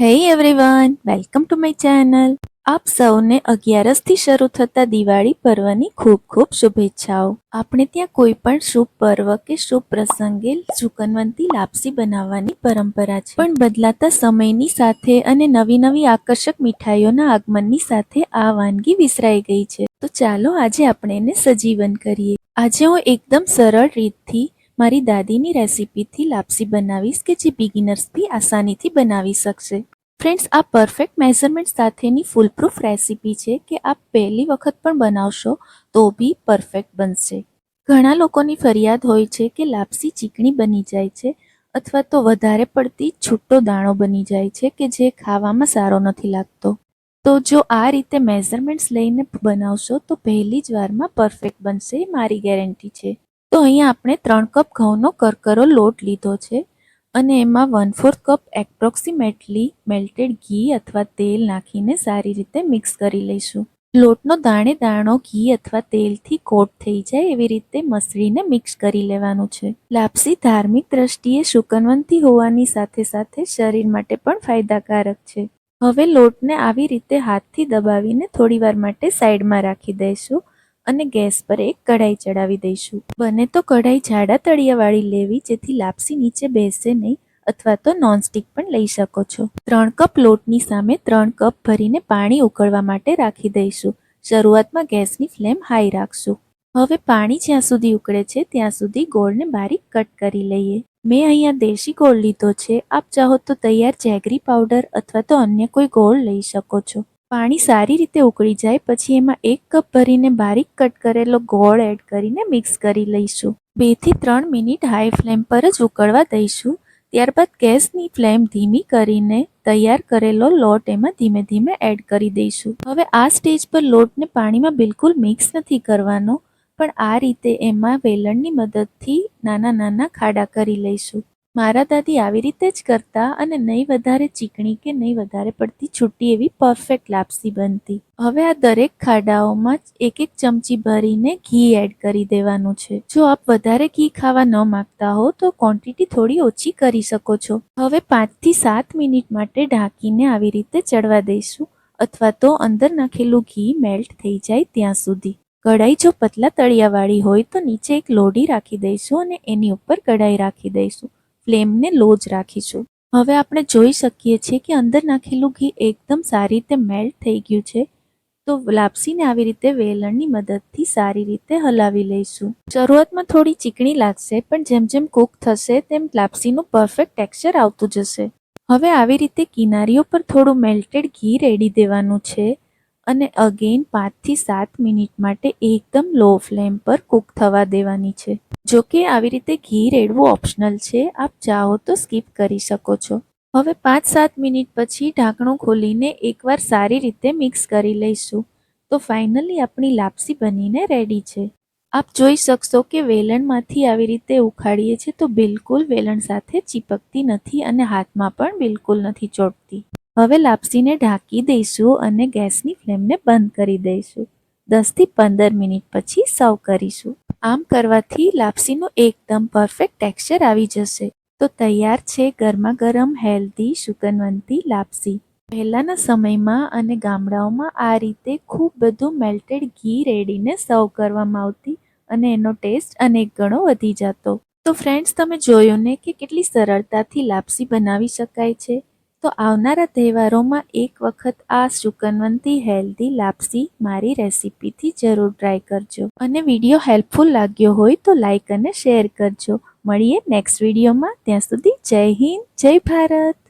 Hey everyone welcome to my channel આપ સૌને અગિયારસથી શરૂ થતા દિવાળી પર્વની ખૂબ ખૂબ શુભેચ્છાઓ. આપણે ત્યાં કોઈ પણ શુભ પર્વ કે શુભ પ્રસંગે સુકનવંતી લાપસી બનાવવાની પરંપરા છે. પણ બદલાતા સમયની સાથે અને નવી નવી આકર્ષક મીઠાઈઓના આગમનની સાથે આ વાનગી વિસરાઈ ગઈ છે. તો ચાલો આજે આપણે એને સજીવન કરીએ. આજે હું એકદમ સરળ રીતથી મારી દાદીની રેસિપીથી લાપસી બનાવીશ કે જે બિગિનર્સ બી આસાનીથી બનાવી શકશે? ફ્રેન્ડ્સ આ પરફેક્ટ મેઝરમેન્ટ સાથેની ફૂલપ્રૂફ રેસિપી છે કે આપ પહેલી વખત પણ બનાવશો, તો બી પરફેક્ટ બનશે. ઘણા લોકોની ફરિયાદ હોય છે કે લાપસી ચીકણી બની જાય છે, અથવા તો વધારે પડતી છૂટો દાણો બની જાય છે કે જે ખાવામાં સારો નથી લાગતો. તો જો આ રીતે મેઝરમેન્ટ્સ લઈને બનાવશો, તો પહેલી જ વારમાં પરફેક્ટ બનશે એ મારી ગેરંટી છે. તો અહીંયા આપણે ત્રણ કપ ઘઉંનો કરકરો લોટ લીધો છે અને એમાં one fourth cup approximately melted ઘી અથવા તેલ નાખીને સારી રીતે મિક્સ કરી લઈશું. લોટનો દાણે દાણો ઘી અથવા તેલથી કોટ થઈ જાય એવી રીતે મસળીને મિક્સ કરી લેવાનું છે. લાપસી ધાર્મિક દ્રષ્ટિએ શુકનવંતી હોવાની સાથે સાથે શરીર માટે પણ ફાયદાકારક છે. હવે લોટને આવી રીતે હાથથી દબાવીને થોડીવાર માટે સાઈડમાં રાખી દઈશું. અને ગેસ પર એક કઢાઈ ચડાવી દઈશું. બને તો કઢાઈ જાડા તળિયાવાળી લેવી, જેથી લાપસી નીચે બેસે નહીં અથવા તો નોનસ્ટિક પણ લઈ શકો છો. ત્રણ કપ લોટની સામે ત્રણ કપ ભરીને પાણી ઉકળવા માટે રાખી દઈશું. શરૂઆતમાં ગેસની ફ્લેમ હાઈ રાખશું. હવે પાણી જ્યાં સુધી ઉકળે છે, ત્યાં સુધી ગોળને બારીક કટ કરી લઈએ. મેં અહીંયા દેશી ગોળ લીધો છે. આપ ચાહો તો તૈયાર જેગરી પાવડર અથવા તો અન્ય કોઈ ગોળ લઈ શકો છો. પાણી સારી રીતે ઉકળી જાય, પછી એમાં એક કપ ભરીને બારીક કટ કરેલો ગોળ એડ કરીને મિક્સ કરી લઈશું. બેથી ત્રણ મિનિટ હાઈ ફ્લેમ પર જ ઉકળવા દઈશું. ત્યારબાદ ગેસની ફ્લેમ ધીમી કરીને તૈયાર કરેલો લોટ એમાં ધીમે ધીમે એડ કરી દઈશું. હવે આ સ્ટેજ પર લોટને પાણીમાં બિલકુલ મિક્સ નથી કરવાનો, પણ આ રીતે એમાં વેલણની મદદથી નાના નાના ખાડા કરી લઈશું. મારા દાદી આવી રીતે જ કરતા અને નહીં વધારે ચીકણી કે નહીં વધારે પડતી છૂટી એવી પરફેક્ટ લાપસી બનતી. હવે આ દરેક ખાડાઓમાં એક એક ચમચી ભરીને ઘી એડ કરી દેવાનું છે. જો આપ વધારે ઘી ખાવા ન માંગતા હો, તો ક્વોન્ટિટી થોડી ઓછી કરી શકો છો. હવે પાંચથી સાત મિનિટ માટે ઢાંકીને આવી રીતે ચડવા દઈશું, અથવા તો અંદર નાખેલું ઘી મેલ્ટ થઈ જાય ત્યાં સુધી. કઢાઈ જો પતલા તળિયાવાળી હોય, તો નીચે એક લોઢી રાખી દઈશું અને એની ઉપર કઢાઈ રાખી દઈશું. ફ્લેમને લો જ રાખીશું. હવે આપણે જોઈ શકીએ છીએ કે અંદર નાખેલું ઘી એકદમ સારી રીતે મેલ્ટ થઈ ગયું છે. તો લાપસીને આવી રીતે વેલણની મદદથી સારી રીતે હલાવી લઈશું. શરૂઆતમાં થોડી ચીકણી લાગશે, પણ જેમ જેમ કૂક થશે તેમ લાપસીનું પરફેક્ટ ટેક્સચર આવતું જશે. હવે આવી રીતે કિનારીઓ પર થોડું મેલ્ટેડ ઘી રેડી દેવાનું છે. અને અગેન પાંચથી સાત મિનિટ માટે એકદમ લો ફ્લેમ પર કૂક થવા દેવાની છે. જો કે આવી રીતે ઘી રેડવું ઓપ્શનલ છે, આપ ચાહો તો સ્કીપ કરી શકો છો. હવે પાંચ સાત મિનિટ પછી ઢાંકણું ખોલીને એકવાર સારી રીતે મિક્સ કરી લઈશું. તો ફાઇનલી આપણી લાપસી બનીને રેડી છે. આપ જોઈ શકશો કે વેલણમાંથી આવી રીતે ઉખાડીએ છીએ તો બિલકુલ વેલણ સાથે ચીપકતી નથી અને હાથમાં પણ બિલકુલ નથી ચોટતી. હવે લાપસીને ઢાંકી દઈશું અને ગેસની ફ્લેમને બંધ કરી દઈશું. દસથી પંદર મિનિટ પછી સર્વ કરીશું. આમ કરવાથી લાપસીનું એકદમ પરફેક્ટ ટેક્સચર આવી જશે. તો તૈયાર છે ગરમા ગરમ હેલ્ધી સુકનવંતી લાપસી. પહેલાંના સમયમાં અને ગામડાઓમાં આ રીતે ખૂબ બધું મેલ્ટેડ ઘી રેડીને સર્વ કરવામાં આવતી અને એનો ટેસ્ટ અનેક ગણો વધી જતો. તો ફ્રેન્ડ્સ, તમે જોયું ને કે કેટલી સરળતાથી લાપસી બનાવી શકાય છે? તો આવનારા તહેવારોમાં એક વખત આ સુકનવંતી હેલ્ધી લાપસી મારી રેસીપીથી જરૂર ટ્રાય કરજો. અને વીડિયો હેલ્પફુલ લાગ્યો હોય તો લાઇક અને શેર કરજો. મળીએ નેક્સ્ટ વિડીયોમાં. ત્યાં સુધી જય હિન્દ, જય ભારત.